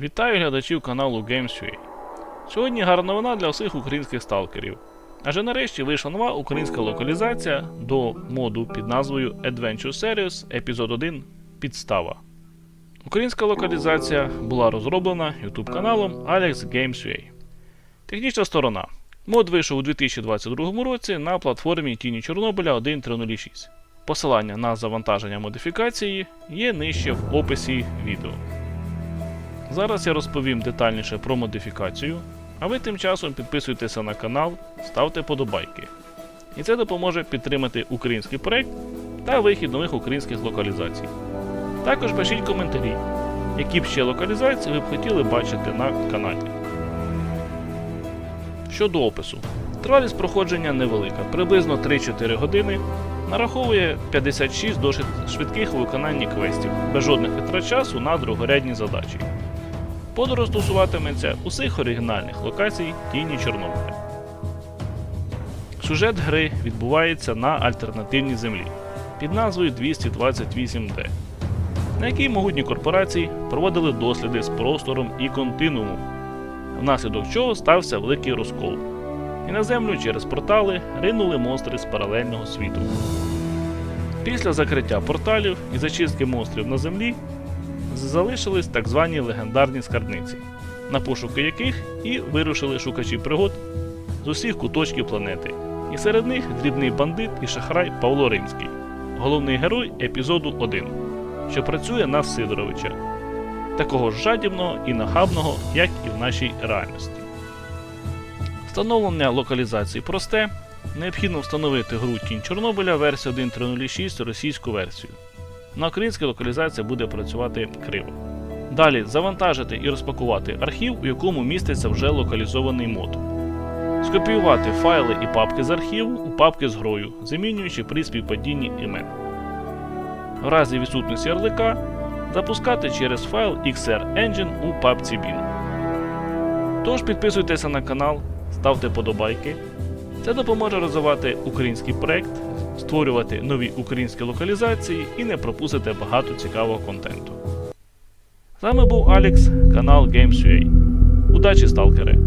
Вітаю глядачів каналу GamesUA. Сьогодні гарна новина для всіх українських сталкерів. Адже нарешті вийшла нова українська локалізація до моду під назвою Adventure Series Епізод 1 Підстава. Українська локалізація була розроблена YouTube каналом Alex Games.ua. Технічна сторона. Мод вийшов у 2022 році на платформі Тіні Чорнобиля 1.306. Посилання на завантаження модифікації є нижче в описі відео. Зараз я розповім детальніше про модифікацію, а ви тим часом підписуйтеся на канал, ставте подобайки. І це допоможе підтримати український проект та вихід нових українських локалізацій. Також пишіть коментарі, які б ще локалізації ви б хотіли бачити на каналі. Щодо опису. Тривалість проходження невелика, приблизно 3-4 години. Нараховує 56 досить швидких у виконанні квестів, без жодних витрат часу на другорядні задачі. Подорож стосуватиметься усіх оригінальних локацій Тіні Чорнобиля. Сюжет гри відбувається на альтернативній землі під назвою 228D, на якій могутні корпорації проводили досліди з простором і континуумом, внаслідок чого стався великий розкол. І на землю через портали ринули монстри з паралельного світу. Після закриття порталів і зачистки монстрів на землі залишились так звані легендарні скарбниці, на пошуки яких і вирушили шукачі пригод з усіх куточків планети. І серед них дрібний бандит і шахрай Павло Римський, головний герой епізоду 1, що працює на Сидоровича, такого ж жадібного і нахабного, як і в нашій реальності. Встановлення локалізації просте. Необхідно встановити гру Тінь Чорнобиля версію 1.306 російську версію. На українській локалізація буде працювати криво. Далі завантажити і розпакувати архів, у якому міститься вже локалізований мод. Скопіювати файли і папки з архіву у папки з грою, замінюючи при співпадінні імен. В разі відсутності ярлика запускати через файл XR Engine у папці bin. Тож підписуйтеся на канал, ставте подобайки. Це допоможе розвивати український проект, створювати нові українські локалізації і не пропустити багато цікавого контенту. З вами був Алекс, канал Games.ua. Удачі, сталкери!